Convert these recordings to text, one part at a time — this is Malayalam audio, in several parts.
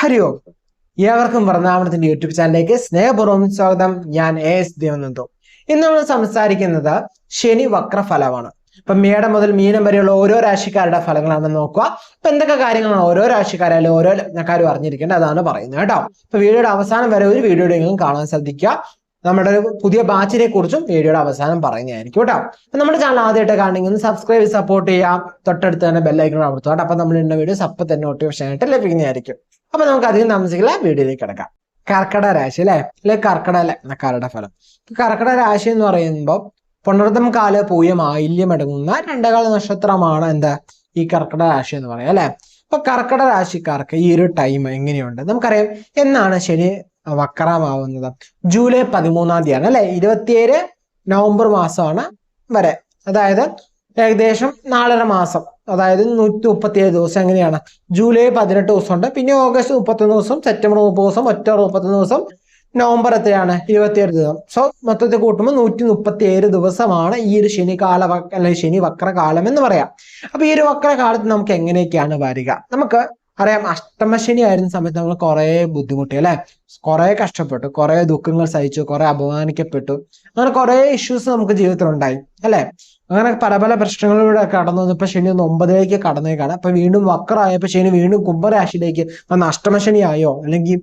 ഹരി ഓം ഏവർക്കും വൃന്ദാവനത്തിന്റെ യൂട്യൂബ് ചാനലിലേക്ക് സ്നേഹപൂർവം സ്വാഗതം. ഞാൻ എ എസ് ദേവനന്ദു. ഇന്ന് നമ്മൾ സംസാരിക്കുന്നത് ശനി വക്രഫലമാണ്. ഇപ്പൊ മേടം മുതൽ മീനം വരെയുള്ള ഓരോ രാശിക്കാരുടെ ഫലങ്ങളാണ് നോക്കുക. അപ്പൊ എന്തൊക്കെ കാര്യങ്ങളാണ് ഓരോ രാശിക്കാരായാലും ഓരോ ലഗ്നക്കാരും അറിഞ്ഞിരിക്കേണ്ടത് അതാണ് പറയുന്നത് കേട്ടോ. ഇപ്പൊ വീഡിയോയുടെ അവസാനം വരെ ഒരു വീഡിയോയെങ്കിലും കാണാൻ ശ്രദ്ധിക്കുക. നമ്മുടെ ഒരു പുതിയ ബാച്ചിനെ കുറിച്ചും വീഡിയോയുടെ അവസാനം പറയുന്നതായിരിക്കും കേട്ടോ. അപ്പൊ നമ്മുടെ ചാനൽ ആദ്യമായിട്ട് കാണണമെങ്കിൽ ഒന്ന് സബ്സ്ക്രൈബ് സപ്പോർട്ട് ചെയ്യാം തൊട്ടടുത്ത് തന്നെ ബെല്ലൈക്കൺ അമർത്തുക. കേട്ടോ അപ്പൊ നമ്മൾ ഇന്ന വീഡിയോസ് അപ്പൊ തന്നെ നോട്ടിഫിക്കേഷൻ ആയിട്ട് ലഭിക്കുന്നതായിരിക്കും. അപ്പൊ നമുക്ക് അധികം താമസിക്കില്ല. വീഡിയോയിലേക്ക് കിടക്കാം. കർക്കട രാശി അല്ലെ? അല്ലെ കർക്കട ലഗ്നക്കാരുടെ ഫലം. കർക്കട രാശി എന്ന് പറയുമ്പോൾ പുണർദം കാല പൂയം ആയില്യം അടങ്ങുന്ന രണ്ടകാല നക്ഷത്രമാണ് എന്താ? ഈ കർക്കട രാശി എന്ന് പറയാം അല്ലെ? അപ്പൊ കർക്കട രാശിക്കാർക്ക് ഈ ഒരു ടൈം എങ്ങനെയുണ്ട്? നമുക്കറിയാം. എന്നാണ് ശനി വക്രമാവുന്നത് ജൂലൈ പതിമൂന്നാം തീയതിയാണ് അല്ലെ? ഇരുപത്തിയേഴ് നവംബർ മാസമാണ് വരെ. അതായത് ഏകദേശം നാലര മാസം. അതായത് നൂറ്റി മുപ്പത്തിയേഴ് ദിവസം എങ്ങനെയാണ്? ജൂലൈ പതിനെട്ട് ദിവസമുണ്ട് പിന്നെ ഓഗസ്റ്റ് മുപ്പത്തൊന്ന് ദിവസം സെപ്റ്റംബർ മുപ്പത് ദിവസം ഒക്ടോബർ മുപ്പത്തൊന്ന് ദിവസം നവംബർ എത്രയാണ്? ഇരുപത്തിയേഴ് ദിവസം. സോ മൊത്തത്തിൽ കൂട്ടുമ്പോൾ നൂറ്റി മുപ്പത്തി ഏഴ് ദിവസമാണ് ഈ ഒരു ശനി കാല അല്ലെങ്കിൽ ശനി വക്രകാലം എന്ന് പറയാം. അപ്പൊ ഈ ഒരു വക്രകാലത്ത് നമുക്ക് എങ്ങനെയൊക്കെയാണ് വരിക? നമുക്ക് അറിയാം അഷ്ടമശനി ആയിരുന്ന സമയത്ത് നമ്മൾ കുറേ ബുദ്ധിമുട്ടി അല്ലെ? കുറേ കഷ്ടപ്പെട്ടു കുറേ ദുഃഖങ്ങൾ സഹിച്ചു കുറേ അപമാനിക്കപ്പെട്ടു. അങ്ങനെ കുറേ ഇഷ്യൂസ് നമുക്ക് ജീവിതത്തിൽ ഉണ്ടായി അല്ലെ? അങ്ങനെ പല പല പ്രശ്നങ്ങളിലൂടെ കടന്നു വന്നു. ഇപ്പൊ ശനി ഒന്ന് ഒമ്പതിലേക്ക് കടന്നേക്കാണ്. അപ്പൊ വീണ്ടും വക്രമായപ്പോ ശനി വീണ്ടും കുംഭരാശിയിലേക്ക് വന്ന അഷ്ടമശനി ആയോ? അല്ലെങ്കിൽ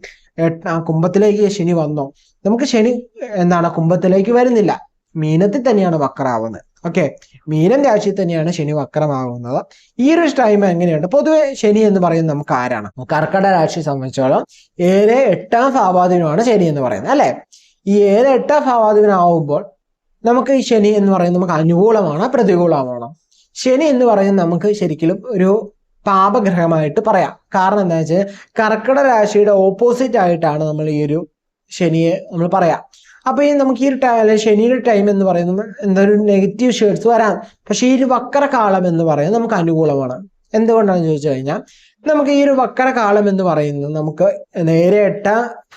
കുംഭത്തിലേക്ക് ശനി വന്നോ? നമുക്ക് ശനി എന്താണ് കുംഭത്തിലേക്ക് വരുന്നില്ല. മീനത്തിൽ തന്നെയാണ് വക്രാവുന്നത്. ഓക്കെ മീനം രാശി തന്നെയാണ് ശനി വക്രമാകുന്നത്. ഈ ഒരു ടൈം എങ്ങനെയുണ്ട്? പൊതുവെ ശനി എന്ന് പറയുന്നത് നമുക്ക് ആരാണ്? കർക്കട രാശി സംബന്ധിച്ചോളം ഏഴ് എട്ടാം ഭാവാധിപനാണ് ശനി എന്ന് പറയുന്നത് അല്ലെ? ഈ ഏഴ് എട്ടാം ഭാവാധിപനാവുമ്പോൾ നമുക്ക് ഈ ശനി എന്ന് പറയുന്നത് നമുക്ക് അനുകൂലമാണോ പ്രതികൂലമാണോ? ശനി എന്ന് പറയുന്നത് നമുക്ക് ശരിക്കും ഒരു പാപഗ്രഹമായിട്ട് പറയാം. കാരണം എന്താ വെച്ചാൽ കർക്കിടക രാശിയുടെ ഓപ്പോസിറ്റ് ആയിട്ടാണ് നമ്മൾ ഈ ഒരു ശനിയെ നമ്മൾ പറയാം. അപ്പൊ ഈ നമുക്ക് ഈ ടൈം ശനിയുടെ ടൈം എന്ന് പറയുന്നത് എന്തൊരു നെഗറ്റീവ് ഷേഡ്സ് വരാം. പക്ഷേ ഈ ഒരു വക്രകാലം എന്ന് പറയുന്നത് നമുക്ക് അനുകൂലമാണ്. എന്തുകൊണ്ടാണെന്ന് ചോദിച്ചു കഴിഞ്ഞാൽ നമുക്ക് ഈ ഒരു വക്രകാലം എന്ന് പറയുന്നത് നമുക്ക് നേരെ എട്ട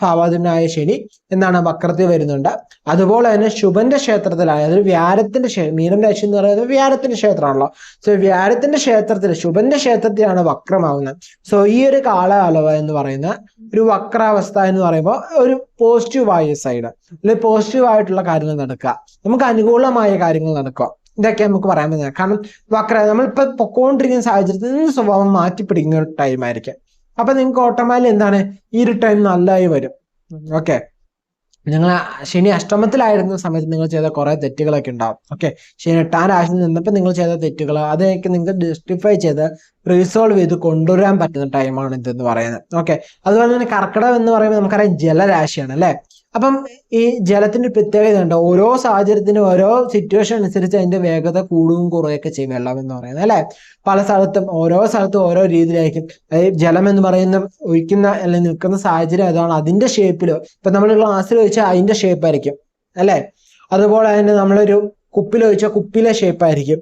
ഭാവാധിപനായ ശനി എന്നാണ് വക്രത്തിൽ വരുന്നുണ്ട്. അതുപോലെ തന്നെ ശുഭന്റെ ക്ഷേത്രത്തിലായ അതായത് വ്യാരത്തിന്റെ ക്ഷേത്രം മീനം രാശി എന്ന് പറയുന്നത് വ്യാരത്തിന്റെ ക്ഷേത്രമാണല്ലോ. സോ വ്യാരത്തിന്റെ ക്ഷേത്രത്തിൽ ശുഭന്റെ ക്ഷേത്രത്തിലാണ് വക്രമാവുന്നത്. സോ ഈ ഒരു കാലയളവ് എന്ന് പറയുന്ന ഒരു വക്രാവസ്ഥ എന്ന് പറയുമ്പോൾ ഒരു പോസിറ്റീവ് ആയ സൈഡ് അല്ലെങ്കിൽ പോസിറ്റീവ് ആയിട്ടുള്ള കാര്യങ്ങൾ നടക്കുക. നമുക്ക് അനുകൂലമായ കാര്യങ്ങൾ നടക്കുക. ഇതൊക്കെ നമുക്ക് പറയാൻ പറ്റുന്നത്. കാരണം വക്ര നമ്മളിപ്പോൾ പൊക്കോണ്ടിരിക്കുന്ന സാഹചര്യത്തിൽ നിന്ന് സ്വഭാവം മാറ്റിപ്പിടിക്കുന്ന ടൈം ആയിരിക്കും. അപ്പൊ നിങ്ങൾക്ക് ഓട്ടോമാറ്റിക് എന്താണ്? ഈ ഒരു ടൈം നല്ലതായി വരും. ഓക്കെ. നിങ്ങൾ ശനി അഷ്ടമത്തിലായിരുന്ന സമയത്ത് നിങ്ങൾ ചെയ്ത കുറെ തെറ്റുകളൊക്കെ ഉണ്ടാവും. ഓക്കെ. ശനി എട്ടാം രാശിയിൽ നിന്നപ്പോൾ നിങ്ങൾ ചെയ്ത തെറ്റുകൾ അതൊക്കെ നിങ്ങൾക്ക് ജസ്റ്റിഫൈ ചെയ്ത് റീസോൾവ് ചെയ്ത് കൊണ്ടുവരാൻ പറ്റുന്ന ടൈമാണ് ഇതെന്ന് പറയുന്നത്. ഓക്കെ. അതുപോലെ തന്നെ കർക്കിടകം എന്ന് പറയുമ്പോൾ നമുക്കറിയാം ജലരാശിയാണ് അല്ലെ? അപ്പം ഈ ജലത്തിന്റെ പ്രത്യേകത ഉണ്ട് ഓരോ സാഹചര്യത്തിനും ഓരോ സിറ്റുവേഷൻ അനുസരിച്ച് അതിന്റെ വേഗത കൂടുകയും കുറയൊക്കെ ചെയ്യും വെള്ളം എന്ന് പറയുന്നത് അല്ലെ? പല സ്ഥലത്തും ഓരോ സ്ഥലത്തും ഓരോ രീതിയിലായിരിക്കും. അതായത് ജലം എന്ന് പറയുന്ന ഒഴിക്കുന്ന അല്ലെങ്കിൽ നിൽക്കുന്ന സാഹചര്യം അതാണ് അതിന്റെ ഷേപ്പിലോ ഇപ്പൊ നമ്മൾ ഗ്ലാസ്സിൽ ഒഴിച്ചാൽ അതിന്റെ ഷേപ്പ് ആയിരിക്കും അല്ലെ? അതുപോലെ തന്നെ നമ്മളൊരു കുപ്പിൽ ഒഴിച്ചാൽ കുപ്പിയിലെ ഷേപ്പ് ആയിരിക്കും.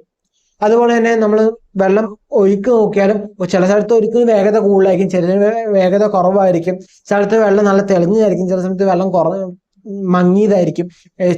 അതുപോലെ തന്നെ നമ്മൾ വെള്ളം ഒഴുക്ക് നോക്കിയാലും ചില സ്ഥലത്ത് ഒഴുക്കുന്ന വേഗത കൂടുതലായിരിക്കും ചില വേഗത കുറവായിരിക്കും. സ്ഥലത്ത് വെള്ളം നല്ല തെളിഞ്ഞതായിരിക്കും ചില സമയത്ത് വെള്ളം കുറ മങ്ങിയതായിരിക്കും.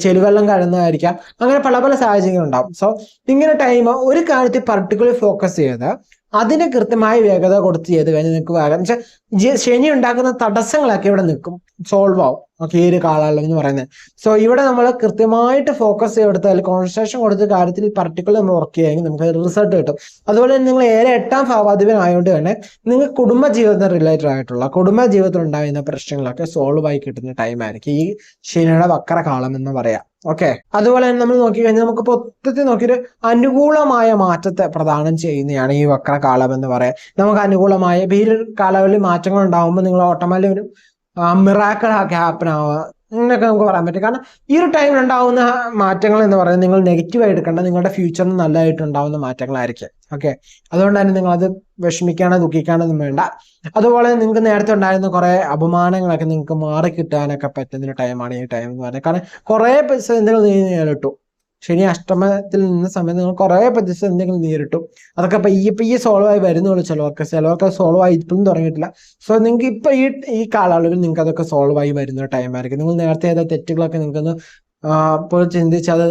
ചെളിവെള്ളം കലർന്നതായിരിക്കാം. അങ്ങനെ പല പല സാഹചര്യങ്ങൾ ഉണ്ടാവും സോ ഇങ്ങനെ ടൈം ഒരു കാര്യത്തിൽ പർട്ടിക്കുലർ ഫോക്കസ് ചെയ്ത് അതിന് കൃത്യമായ വേഗത കൊടുത്ത് ചെയ്ത് കഴിഞ്ഞാൽ നിങ്ങൾക്ക് വേഗം. വെച്ചാൽ ശനി ഉണ്ടാക്കുന്ന തടസ്സങ്ങളൊക്കെ ഇവിടെ നിൽക്കും. സോൾവ് ആവും. ഓക്കെ ഈ ഒരു എന്ന് പറയുന്നത്. സോ ഇവിടെ നമ്മൾ കൃത്യമായിട്ട് ഫോക്കസ് ചെയ്തെടുത്ത് അതിൽ കോൺസെൻട്രേഷൻ കൊടുത്ത കാര്യത്തിൽ പർട്ടിക്കുലർ നമ്മൾ വർക്ക് ചെയ്യുമെങ്കിൽ നമുക്ക് റിസൾട്ട് കിട്ടും. അതുപോലെ തന്നെ നിങ്ങൾ ഏറെ എട്ടാം ഭാവാധിപൻ ആയതുകൊണ്ട് തന്നെ നിങ്ങൾ കുടുംബ ജീവിതത്തിന് റിലേറ്റഡ് ആയിട്ടുള്ള കുടുംബ ജീവിതത്തിൽ ഉണ്ടാകുന്ന പ്രശ്നങ്ങളൊക്കെ സോൾവ് ആയി കിട്ടുന്ന ടൈമായിരിക്കും ഈ ശനിയുടെ വക്രകാലം എന്ന് പറയാം. ഓക്കെ. അതുപോലെ തന്നെ നമ്മൾ നോക്കിക്കഴിഞ്ഞാൽ നമുക്ക് മൊത്തത്തിൽ നോക്കിയൊരു അനുകൂലമായ മാറ്റത്തെ പ്രദാനം ചെയ്യുന്നതാണ് ഈ വക്രകാലം എന്ന് പറയാം. നമുക്ക് അനുകൂലമായ ഈ കാലങ്ങളിൽ മാറ്റങ്ങൾ ഉണ്ടാകുമ്പോൾ നിങ്ങൾ ഓട്ടോമാറ്റിക് ഒരു മിറാക്കിൾ ഒക്കെ ഹാപ്പൻ ആവുക അങ്ങനെയൊക്കെ നമുക്ക് പറയാൻ പറ്റും. കാരണം ഈ ഒരു ടൈമിൽ ഉണ്ടാവുന്ന മാറ്റങ്ങൾ എന്ന് പറയുന്നത് നിങ്ങൾ നെഗറ്റീവായി എടുക്കേണ്ട നിങ്ങളുടെ ഫ്യൂച്ചറിന് നല്ലതായിട്ട് ഉണ്ടാവുന്ന മാറ്റങ്ങളായിരിക്കും. ഓക്കെ അതുകൊണ്ട് തന്നെ നിങ്ങൾ അത് വിഷമിക്കാനോ ദുഃഖിക്കാനൊന്നും വേണ്ട. അതുപോലെ നിങ്ങൾക്ക് നേരത്തെ ഉണ്ടായിരുന്ന കുറെ അപമാനങ്ങളൊക്കെ നിങ്ങൾക്ക് മാറി കിട്ടാനൊക്കെ പറ്റുന്ന ടൈമാണ് ഈ ടൈം എന്ന് പറയുന്നത് കാരണം കുറെ പ്രതിസന്ധികൾ നീ നേരിട്ടു ശനി അഷ്ടമത്തിൽ നിന്ന് സമയത്ത് നിങ്ങൾ കുറെ എന്തെങ്കിലും നേരിട്ടു. അതൊക്കെ പയ്യെ പയ്യെ സോൾവ് ആയി വരുന്നുള്ളൂ ചിലവർക്ക്. ചിലവർക്ക് സോൾവ് ആയി ഇപ്പോഴും തുടങ്ങിയിട്ടില്ല. സോ നിങ്ങൾക്ക് ഇപ്പൊ ഈ ഈ കാലയളവിൽ നിങ്ങൾക്ക് അതൊക്കെ സോൾവ് ആയി വരുന്ന ടൈം ആയിരിക്കും. നിങ്ങൾ നേരത്തെ ചെയ്ത തെറ്റുകളൊക്കെ നിങ്ങൾക്കൊന്ന് ഇപ്പോൾ ചിന്തിച്ച് അത്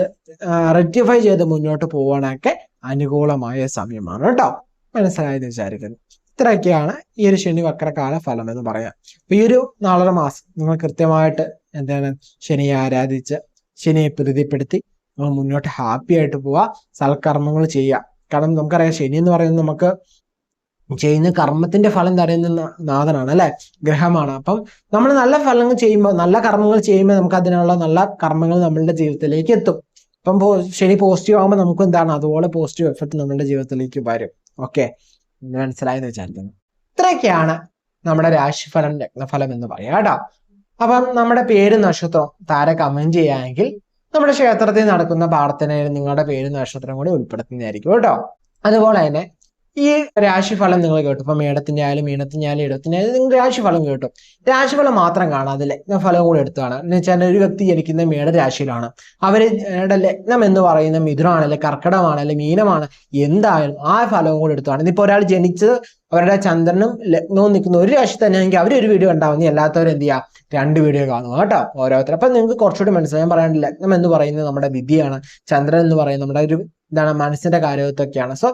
റെക്ടിഫൈ ചെയ്ത് മുന്നോട്ട് പോകാനൊക്കെ അനുകൂലമായ സമയമാണ് കേട്ടോ. മനസ്സിലായെന്ന് വിചാരിക്കുന്നു. ഇത്രയൊക്കെയാണ് ഈ ഒരു ശനി വക്രകാല ഫലം എന്ന് പറയാം. അപ്പൊ ഈ ഒരു നാലര മാസം നിങ്ങൾ കൃത്യമായിട്ട് എന്താണ് ശനിയെ ആരാധിച്ച് ശനിയെ പ്രീതിപ്പെടുത്തി നമ്മൾ മുന്നോട്ട് ഹാപ്പി ആയിട്ട് പോവുക സൽക്കർമ്മങ്ങൾ ചെയ്യുക കാരണം നമുക്കറിയാം ശനി എന്ന് പറയുന്നത് നമുക്ക് ചെയ്യുന്ന കർമ്മത്തിന്റെ ഫലം തരുന്ന നാഥനാണ് അല്ലെ? ഗ്രഹമാണ്. അപ്പം നമ്മൾ നല്ല ഫലങ്ങൾ ചെയ്യുമ്പോൾ നല്ല കർമ്മങ്ങൾ ചെയ്യുമ്പോൾ നമുക്ക് അതിനുള്ള നല്ല കർമ്മങ്ങൾ നമ്മളുടെ ജീവിതത്തിലേക്ക് എത്തും. അപ്പം ശനി പോസിറ്റീവ് ആകുമ്പോൾ നമുക്ക് എന്താണ്? അതുപോലെ പോസിറ്റീവ് എഫക്ട് നമ്മളുടെ ജീവിതത്തിലേക്ക് വരും. ഓക്കെ മനസ്സിലായെന്ന് വിചാരിക്കുന്നു. ഇത്രയൊക്കെയാണ് നമ്മുടെ രാശിഫലം ലഗ്നഫലം എന്ന് പറയാം കേട്ടോ. അപ്പം നമ്മുടെ പേര് നക്ഷത്രം താരെ കമന്റ് ചെയ്യുകയാണെങ്കിൽ നമ്മുടെ ക്ഷേത്രത്തിൽ നടക്കുന്ന പ്രാർത്ഥനയിൽ നിങ്ങളുടെ പേരും നക്ഷത്രം കൂടി ഉൾപ്പെടുത്തുന്നതായിരിക്കും കേട്ടോ. അതുപോലെ തന്നെ ഈ രാശിഫലം നിങ്ങൾ കേട്ടു. ഇപ്പൊ മേടത്തിന്റെ ആയാലും മീനത്തിന്റെ ആയാലും ഇടത്തിന്റെ ആയാലും നിങ്ങൾ രാശിഫലം കേട്ടു. രാശിഫലം മാത്രം കാണാതില്ല ഫലവും കൂടി എടുത്തതാണ്. എന്ന് വെച്ചാൽ ഒരു വ്യക്തി ജനിക്കുന്ന മേട രാശിയിലാണ്. അവർ ടെ ലഗ്നം എന്ന് പറയുന്ന മിഥുനാണ് അല്ലെ കർക്കിടമാണ് അല്ലെ മീനമാണ് എന്തായാലും ആ ഫലവും കൂടി എടുത്തതാണ്. ഇനിയിപ്പോ ഒരാൾ ജനിച്ചത് അവരുടെ ചന്ദ്രനും ലഗ്നവും നിൽക്കുന്ന ഒരു രാശി തന്നെയാണെങ്കിൽ അവർ ഒരു വീഡിയോ ഉണ്ടാവുന്ന അല്ലാത്തവർ എന്ത് ചെയ്യുക രണ്ട് വീഡിയോ കാണുക കേട്ടോ ഓരോരുത്തർ അപ്പൊ നിങ്ങൾക്ക് കുറച്ചുകൂടി മനസ്സിലാക്കാൻ പറയാൻ ലഗ്നം എന്ന് പറയുന്നത് നമ്മുടെ വിധിയാണ്. ചന്ദ്രൻ എന്ന് പറയുന്നത് നമ്മുടെ ഒരു എന്താണ് മനസ്സിന്റെ കാര്യത്തൊക്കെയാണ്. സോ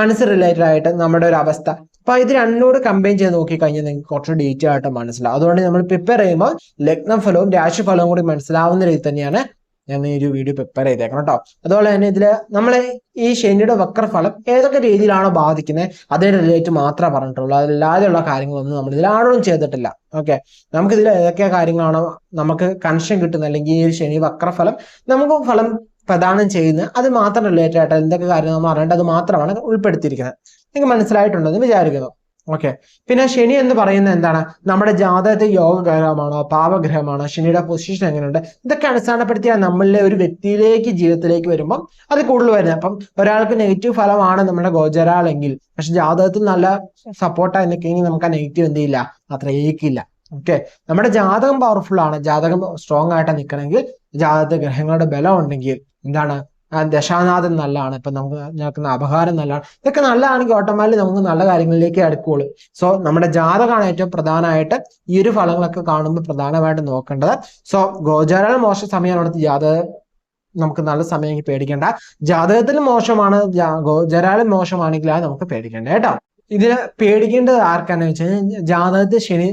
മനസ്സ് റിലേറ്റഡ് ആയിട്ട് നമ്മുടെ ഒരു അവസ്ഥ. അപ്പൊ ഇത് രണ്ടോട് കമ്പൈൻ ചെയ്ത് നോക്കി കഴിഞ്ഞാൽ നിങ്ങൾക്ക് കുറച്ച് ഡീറ്റെയിൽ ആയിട്ട് മനസ്സിലാവും. അതുകൊണ്ട് നമ്മൾ പ്രിപ്പയർ ചെയ്യുമ്പോൾ ലഗ്നം ഫലവും രാശിഫലവും കൂടി മനസ്സിലാവുന്ന രീതി തന്നെയാണ് ഞാൻ ഈ ഒരു വീഡിയോ പ്രിപ്പയർ ചെയ്തേക്കണം കേട്ടോ. അതുപോലെ തന്നെ ഇതിൽ നമ്മൾ ഈ ശനിയുടെ വക്രഫലം ഏതൊക്കെ രീതിയിലാണോ ബാധിക്കുന്നത് അതിന് റിലേറ്റ് മാത്രമേ പറഞ്ഞിട്ടുള്ളൂ. അതില്ലാതെയുള്ള കാര്യങ്ങളൊന്നും നമ്മൾ ഇതിൽ ആരോടും ചെയ്തിട്ടില്ല. ഓക്കെ നമുക്ക് ഇതിൽ ഏതൊക്കെ കാര്യങ്ങളാണോ നമുക്ക് കൺഷൻ കിട്ടുന്നത്? അല്ലെങ്കിൽ ഈ ഒരു ശനി വക്രഫലം നമുക്ക് ഫലം പ്രദാനം ചെയ്യുന്നത് അത് മാത്രം റിലേറ്റഡ് എന്തൊക്കെ കാര്യങ്ങൾ നമ്മൾ അറിയേണ്ടത് മാത്രമാണ് ഉൾപ്പെടുത്തിയിരിക്കുന്നത്. നിങ്ങൾക്ക് മനസ്സിലായിട്ടുണ്ടെന്ന് വിചാരിക്കുന്നു. ഓക്കെ പിന്നെ ശനി എന്ന് പറയുന്നത് എന്താണ്? നമ്മുടെ ജാതകത്തെ യോഗഗ്രഹമാണോ പാവഗ്രഹമാണോ ശനിയുടെ പൊസിഷൻ എങ്ങനെയുണ്ട്? ഇതൊക്കെ അടിസ്ഥാനപ്പെടുത്തിയാണ് നമ്മളിലെ ഒരു വ്യക്തിയിലേക്ക് ജീവിതത്തിലേക്ക് വരുമ്പം അത് കൂടുതൽ വരുന്നത്. അപ്പം ഒരാൾക്ക് നെഗറ്റീവ് ഫലമാണ് നമ്മുടെ ഗോചരാളെങ്കിൽ പക്ഷെ ജാതകത്തിൽ നല്ല സപ്പോർട്ടായി നിൽക്കുകയെങ്കിൽ നമുക്ക് ആ നെഗറ്റീവ് എന്ത് ചെയ്യില്ല? അത്ര ഏക്കില്ല ഓക്കെ നമ്മുടെ ജാതകം പവർഫുൾ ആണ്. ജാതകം സ്ട്രോങ് ആയിട്ട് നിൽക്കണമെങ്കിൽ ജാതകത്തിൽ ഗ്രഹങ്ങളുടെ ബലം ഉണ്ടെങ്കിൽ എന്താണ്? ദശാനാഥൻ നല്ലതാണ്. ഇപ്പൊ നമുക്ക് നടക്കുന്ന അപഹാരം നല്ലതാണ്. ഇതൊക്കെ നല്ലതാണെങ്കിൽ ഓട്ടോമാറ്റിക് നമുക്ക് നല്ല കാര്യങ്ങളിലേക്ക് അടുക്കുള്ളൂ സോ നമ്മുടെ ജാതകമാണ് ഏറ്റവും പ്രധാനമായിട്ട് ഈ ഒരു ഫലങ്ങളൊക്കെ കാണുമ്പോൾ പ്രധാനമായിട്ട് നോക്കേണ്ടത്. സോ ഗോചാര മോശ സമയമാണ് ജാതക. നമുക്ക് നല്ല സമയം പേടിക്കേണ്ട. ജാതകത്തിൽ മോശമാണ് ഗോചരാലും മോശമാണെങ്കിൽ അത് നമുക്ക് പേടിക്കേണ്ട കേട്ടോ. ഇതിന് പേടിക്കേണ്ടത് ആർക്കാന്ന് വെച്ച് കഴിഞ്ഞാൽ ജാതകത്തിൽ ശനി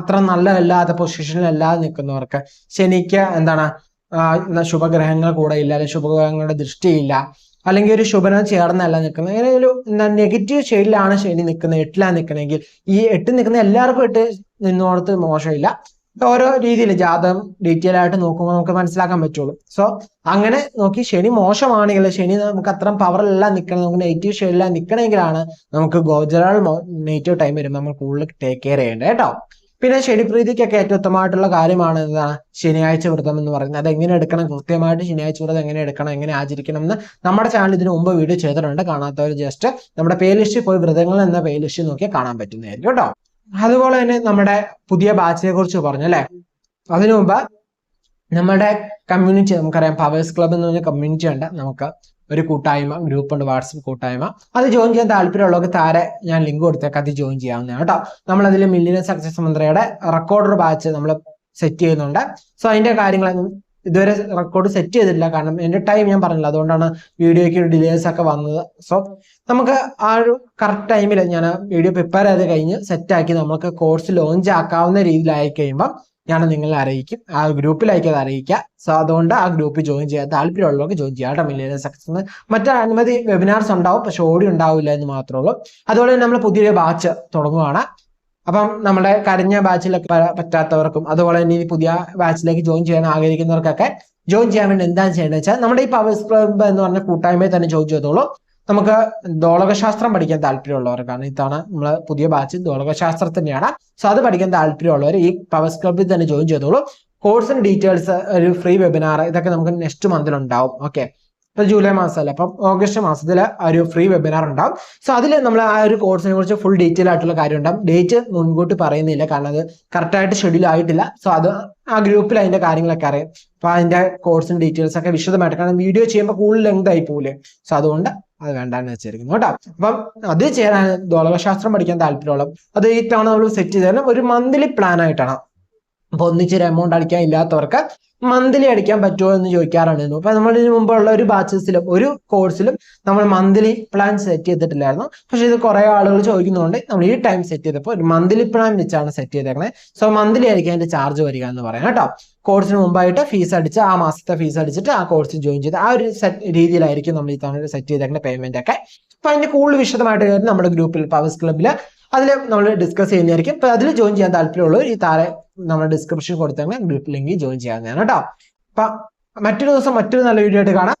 അത്ര നല്ലതല്ലാത്ത പൊസിഷനിലല്ലാതെ നിൽക്കുന്നവർക്ക് ശനിക്ക് എന്താണ് ശുഭഗ്രഹങ്ങൾ കൂടെ ഇല്ല അല്ലെങ്കിൽ ശുഭഗ്രഹങ്ങളുടെ ദൃഷ്ടിയില്ല അല്ലെങ്കിൽ ഒരു ശുഭനം ചേർന്നല്ല നിൽക്കുന്നത്. അങ്ങനെ ഒരു നെഗറ്റീവ് ഷെയ്ഡിലാണ് ശനി നിൽക്കുന്നത് എട്ടിലാണ് നിൽക്കണമെങ്കിൽ ഈ എട്ട് നിൽക്കുന്ന എല്ലാവർക്കും എട്ട് നിന്നോടത്ത് മോശമില്ല. ഓരോ രീതിയിൽ ജാതകം ഡീറ്റെയിൽ ആയിട്ട് നോക്കുമ്പോൾ നമുക്ക് മനസ്സിലാക്കാൻ പറ്റുള്ളൂ. സോ അങ്ങനെ നോക്കി ശനി മോശമാണെങ്കിൽ ശനി നമുക്ക് അത്രയും പവറിലെല്ലാം നിൽക്കണം നമുക്ക് നെഗറ്റീവ് ഷെയ്ഡിലാണ് നിൽക്കണമെങ്കിലാണ് നമുക്ക് ഗോചരാൾ നെഗറ്റീവ് ടൈം വരുമ്പോൾ നമ്മൾ കൂടുതൽ ടേക്ക് കെയർ ചെയ്യേണ്ടത് കേട്ടോ. പിന്നെ ശനിപ്രീതിക്കൊക്കെ ഏറ്റവും ഉത്തമമായിട്ടുള്ള കാര്യമാണ് എന്താണ് ശനിയാഴ്ച വ്രതം എന്ന് പറയുന്നത്. അത് എങ്ങനെ എടുക്കണം? കൃത്യമായിട്ട് ശനിയാഴ്ച വ്രതം എങ്ങനെ എടുക്കണം? എങ്ങനെ ആചരിക്കണം എന്ന് നമ്മുടെ ചാനൽ ഇതിനു മുമ്പ് വീഡിയോ ചെയ്തിട്ടുണ്ട്. കാണാത്തവർ ജസ്റ്റ് നമ്മുടെ പേ ലിസ്റ്റിൽ പോയി വ്രതങ്ങൾ എന്ന പേ ലിസ്റ്റ് നോക്കിയാൽ കാണാൻ പറ്റുന്നതായിരിക്കും കേട്ടോ. അതുപോലെ തന്നെ നമ്മുടെ പുതിയ ബാച്ചിനെ കുറിച്ച് പറഞ്ഞു അല്ലെ? അതിനു മുമ്പ് നമ്മുടെ കമ്മ്യൂണിറ്റി നമുക്കറിയാം പവേഴ്സ് ക്ലബ് എന്ന് പറഞ്ഞ കമ്മ്യൂണിറ്റി ഉണ്ട്. നമുക്ക് ഒരു കൂട്ടായ്മ ഗ്രൂപ്പ് ഉണ്ട് വാട്സപ്പ് കൂട്ടായ്മ. അത് ജോയിൻ ചെയ്യാൻ താല്പര്യമുള്ളവർക്ക് താരെ ഞാൻ ലിങ്ക് കൊടുത്തേക്ക്. അത് ജോയിൻ ചെയ്യാവുന്നതാണ് കേട്ടോ. നമ്മൾ അതിൽ മില്ലിയൻ സക്സസ് മന്ത്രിയുടെ റെക്കോർഡർ ബാച്ച് നമ്മൾ സെറ്റ് ചെയ്യുന്നുണ്ട്. സോ അതിന്റെ കാര്യങ്ങൾ ഇതുവരെ റെക്കോർഡ് സെറ്റ് ചെയ്തിട്ടില്ല. കാരണം എന്റെ ടൈം ഞാൻ പറഞ്ഞില്ല. അതുകൊണ്ടാണ് വീഡിയോയ്ക്ക് ഡിലേസ് ഒക്കെ വന്നത്. സോ നമുക്ക് ആ ഒരു കറക്റ്റ് ടൈമിൽ ഞാൻ വീഡിയോ പ്രിപ്പയർ ചെയ്ത് കഴിഞ്ഞ് സെറ്റ് ആക്കി നമുക്ക് കോഴ്സ് ലോഞ്ച് ആക്കാവുന്ന രീതിയിലായി കഴിയുമ്പോൾ ഞാൻ നിങ്ങളെ അറിയിക്കും. ആ ഗ്രൂപ്പിലേക്ക് അത് അറിയിക്കുക. സോ അതുകൊണ്ട് ആ ഗ്രൂപ്പിൽ ജോയിൻ ചെയ്യാൻ താല്പര്യമുള്ളവർക്ക് ജോയിൻ ചെയ്യാം കേട്ടോ മില്ലിയൻ സക്സസ് മറ്റു അനവധി വെബിനാർസ് ഉണ്ടാവും. പക്ഷെ ഓഡിയോ ഉണ്ടാവില്ല എന്ന് മാത്രമേ ഉള്ളൂ. അതുപോലെ തന്നെ നമ്മൾ പുതിയൊരു ബാച്ച് തുടങ്ങുകയാണ് അപ്പം നമ്മുടെ കരഞ്ഞ ബാച്ചിലൊക്കെ പറ്റാത്തവർക്കും അതുപോലെ തന്നെ ഇനി പുതിയ ബാച്ചിലേക്ക് ജോയിൻ ചെയ്യാൻ ആഗ്രഹിക്കുന്നവർക്കൊക്കെ ജോയിൻ ചെയ്യാൻ വേണ്ടി എന്താണ് ചെയ്യേണ്ടത് വെച്ചാൽ നമ്മുടെ ഈ പവേഴ്സ് ക്ലബ് എന്ന് പറഞ്ഞ കൂട്ടായ്മയിൽ തന്നെ ജോയിൻ ചെയ്തോളൂ. നമുക്ക് ദോളകശാസ്ത്രം പഠിക്കാൻ താല്പര്യമുള്ളവർക്കാണ് ഇത്തവണ നമ്മൾ പുതിയ ബാച്ച് ദോളകശാസ്ത്രം തന്നെയാണ് സോ അത് പഠിക്കാൻ താല്പര്യമുള്ളവർ ഈ പവർ ക്ലബിൽ തന്നെ ജോയിൻ ചെയ്തോളൂ. കോഴ്സിന് ഡീറ്റെയിൽസ് ഒരു ഫ്രീ വെബിനാർ ഇതൊക്കെ നമുക്ക് നെക്സ്റ്റ് മന്തിൽ ഉണ്ടാവും. ഓക്കെ ഇപ്പൊ ജൂലൈ മാസമല്ല? അപ്പം ഓഗസ്റ്റ് മാസത്തിൽ ഒരു ഫ്രീ വെബിനാർ ഉണ്ടാവും. സോ അതിൽ നമ്മൾ ആ ഒരു കോഴ്സിനെ കുറിച്ച് ഫുൾ ഡീറ്റെയിൽ ആയിട്ടുള്ള കാര്യം ഉണ്ടാവും. ഡേറ്റ് മുൻകൂട്ടി പറയുന്നില്ല കാരണം അത് കറക്റ്റായിട്ട് ഷെഡ്യൂൾ ആയിട്ടില്ല. സോ അത് ആ ഗ്രൂപ്പിൽ അതിന്റെ കാര്യങ്ങളൊക്കെ അറിയാം. അപ്പൊ അതിന്റെ കോഴ്സിന്റെ ഡീറ്റെയിൽസ് ഒക്കെ വിശദമായിട്ട് കാരണം വീഡിയോ ചെയ്യുമ്പോൾ കൂടുതൽ ലെങ്ത് ആയി പോകില്ലേ സോ അതുകൊണ്ട് അത് വേണ്ടാന്ന് വെച്ചിരിക്കുന്നു കേട്ടോ. അപ്പം അത് ചേരാൻ ദോളകശാസ്ത്രം പഠിക്കാൻ താല്പര്യമുള്ള അത് ഈ തവണ നമ്മൾ സെറ്റ് ചെയ്താലും ഒരു മന്ത്ലി പ്ലാൻ ആയിട്ടാണ്. അപ്പൊ ഒന്നിച്ചൊരു എമൗണ്ട് അടിക്കാൻ ഇല്ലാത്തവർക്ക് മന്ത്ലി അടിക്കാൻ പറ്റുമോ എന്ന് ചോദിക്കാറുണ്ടായിരുന്നു അപ്പൊ നമ്മൾ ഇതിനു മുമ്പുള്ള ഒരു ബാച്ചസിലും ഒരു കോഴ്സിലും നമ്മൾ മന്ത്ലി പ്ലാൻ സെറ്റ് ചെയ്തിട്ടില്ലായിരുന്നു. പക്ഷെ ഇത് കുറെ ആളുകൾ ചോദിക്കുന്നതുകൊണ്ട് നമ്മൾ ഈ ടൈം സെറ്റ് ചെയ്തപ്പോൾ ഒരു മന്ത്ലി പ്ലാൻ വെച്ചാണ് സെറ്റ് ചെയ്തേക്കണേ. സോ മന്ത്ലി ആയിരിക്കും അതിന്റെ ചാർജ് വരിക എന്ന് പറയാം കേട്ടോ. കോഴ്സിന് മുമ്പായിട്ട് ഫീസ് അടിച്ച് ആ മാസത്തെ ഫീസ് അടിച്ചിട്ട് ആ കോഴ്സ് ജോയിൻ ചെയ്ത് ആ ഒരു രീതിയിലായിരിക്കും നമ്മൾ ഈ തവണ സെറ്റ് ചെയ്തേക്കുന്ന പേയ്മെന്റ് ഒക്കെ. അപ്പൊ അതിന്റെ കൂടുതൽ വിശദമായിട്ട് നമ്മുടെ ഗ്രൂപ്പിൽ പവേഴ്സ് ക്ലബ്ബിൽ അതിൽ നമ്മൾ ഡിസ്കസ് ചെയ്യുന്നതായിരിക്കും. അപ്പൊ അതിൽ ജോയിൻ ചെയ്യാൻ താല്പര്യമുള്ളവർ ഈ താഴെ നമ്മുടെ ഡിസ്ക്രിപ്ഷൻ കൊടുത്തെങ്കിൽ ഗ്രൂപ്പ് ലിങ്ക് ജോയിൻ ചെയ്യാവുന്നതാണ് കേട്ടോ. അപ്പൊ മറ്റൊരു ദിവസം മറ്റൊരു നല്ല വീഡിയോ ആയിട്ട് കാണാം.